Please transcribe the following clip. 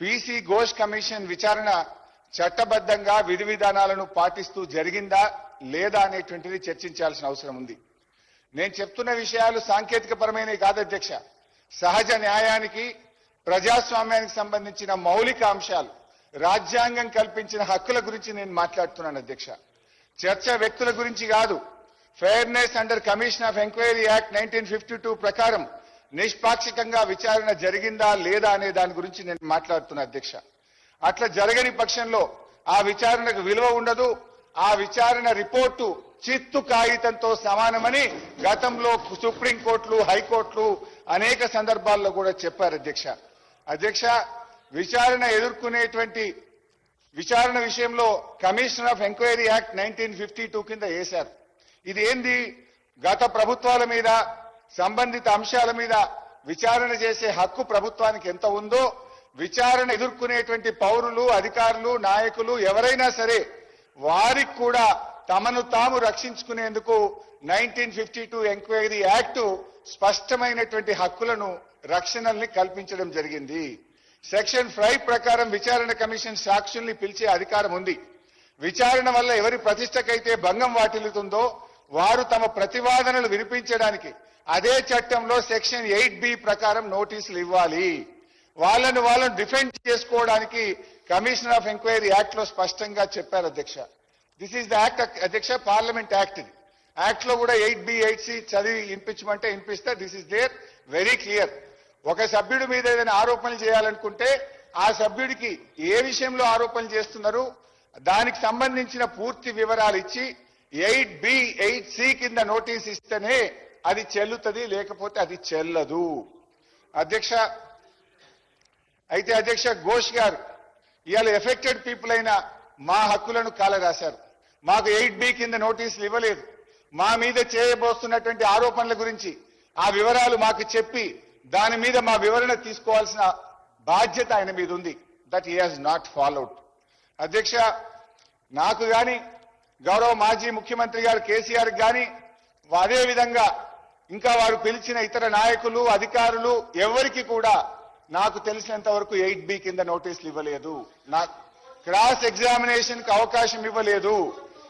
PC Ghosh commission విచారణ చట్టబద్ధంగా విధి విధానాలను పాటిస్తూ జరిగిందా లేదా అనేటువంటిది చర్చించాల్సిన అవసరం ఉంది. నేను చెప్తున్న విషయాలు సాంకేతికపరమైనవి కాదు అధ్యక్ష. సహజ న్యాయానికి ప్రజాస్వామ్యానికి సంబంధించిన మౌలిక అంశాలు రాజ్యాంగం కల్పించిన హక్కుల గురించి నేను మాట్లాడుతున్నాను అధ్యక్ష. చర్చ వ్యక్తుల గురించి కాదు. Fairness under commission of enquiry act nineteen fifty two ప్రకారం నిష్పాక్షికంగా విచారణ జరిగిందా లేదా అనే దాని గురించి నేను మాట్లాడుతున్నా అధ్యక్ష. అట్లా జరగని పక్షంలో ఆ విచారణకు విలువ ఉండదు. ఆ విచారణ రిపోర్టు చిత్తు కాగితంతో సమానమని గతంలో సుప్రీంకోర్టులు హైకోర్టులు అనేక సందర్భాల్లో కూడా చెప్పారు అధ్యక్ష. అధ్యక్ష విచారణ ఎదుర్కొనేటువంటి విచారణ విషయంలో commission of enquiry act nineteen fifty two కింద వేశారు ఇది ఏంది? గత ప్రభుత్వాల మీద సంబంధిత అంశాల మీద విచారణ చేసే హక్కు ప్రభుత్వానికి ఎంత ఉందో విచారణ ఎదుర్కొనేటువంటి పౌరులు అధికారులు నాయకులు ఎవరైనా సరే వారికి కూడా తమను తాము రక్షించుకునేందుకు nineteen fifty two enquiry act స్పష్టమైనటువంటి హక్కులను రక్షణల్ని కల్పించడం జరిగింది. సెక్షన్ ఫైవ్ ప్రకారం విచారణ కమిషన్ సాక్షుల్ని పిలిచే అధికారం ఉంది. విచారణ వల్ల ఎవరి ప్రతిష్టకైతే భంగం వాటిల్లుతుందో వారు తమ ప్రతివాదనలు వినిపించడానికి అదే చట్టంలో సెక్షన్ ఎయిట్ బి ప్రకారం నోటీసులు ఇవ్వాలి. వాళ్ళను వాళ్ళను డిఫెండ్ చేసుకోవడానికి కమిషనర్ ఆఫ్ ఎంక్వైరీ యాక్ట్లో స్పష్టంగా చెప్పారు అధ్యక్ష. దిస్ ఈస్ ద యాక్ట్ అధ్యక్ష పార్లమెంట్ యాక్ట్ ఇది. యాక్ట్లో కూడా ఎయిట్ బి ఎయిట్ సి చదివి వినిపించమంటే వినిపిస్తే this is there very clear ఒక సభ్యుడి మీద ఏదైనా ఆరోపణలు చేయాలనుకుంటే ఆ సభ్యుడికి ఏ విషయంలో ఆరోపణలు చేస్తున్నారు దానికి సంబంధించిన పూర్తి వివరాలు ఇచ్చి ఎయిట్ బి ఎయిట్ సి కింద నోటీస్ ఇస్తేనే అది చెల్లుతుంది లేకపోతే అది చెల్లదు. అధ్యక్ష అయితే అధ్యక్ష ఘోష్ గారు ఇవాళ ఎఫెక్టెడ్ పీపుల్ అయిన మా హక్కులను కాలరాశారు. మాకు ఎయిట్ బి కింద నోటీసులు ఇవ్వలేదు. మా మీద చేయబోస్తున్నటువంటి ఆరోపణల గురించి ఆ వివరాలు మాకు చెప్పి దాని మీద మా వివరణ తీసుకోవాల్సిన బాధ్యత ఆయన మీద ఉంది. That he has not followed అధ్యక్ష నాకు కానీ గౌరవ మాజీ ముఖ్యమంత్రి గారు కేసీఆర్ గాని అదే విధంగా ఇంకా వారు పిలిచిన ఇతర నాయకులు అధికారులు ఎవరికి కూడా నాకు తెలిసినంత వరకు ఎయిట్ బి కింద నోటీసులు ఇవ్వలేదు. నా క్రాస్ ఎగ్జామినేషన్కి అవకాశం ఇవ్వలేదు.